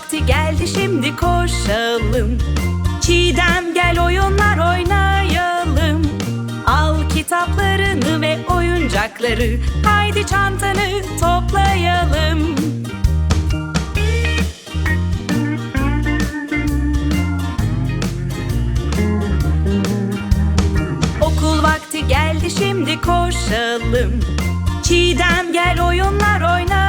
vakti geldi şimdi koşalım. Çiğdem gel oyunlar oynayalım. Al kitaplarını ve oyuncakları Haydi çantanı toplayalım. Okul vakti geldi şimdi koşalım. Çiğdem gel oyunlar oynayalım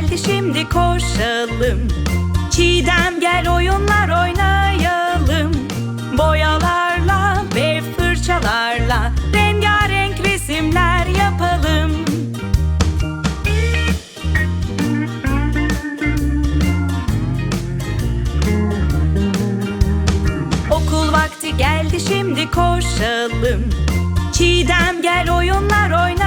geldi şimdi koşalım. Çiğdem gel oyunlar oynayalım. Boyalarla ve fırçalarla Rengarenk resimler yapalım. Okul vakti geldi şimdi koşalım. Çiğdem gel oyunlar oynayalım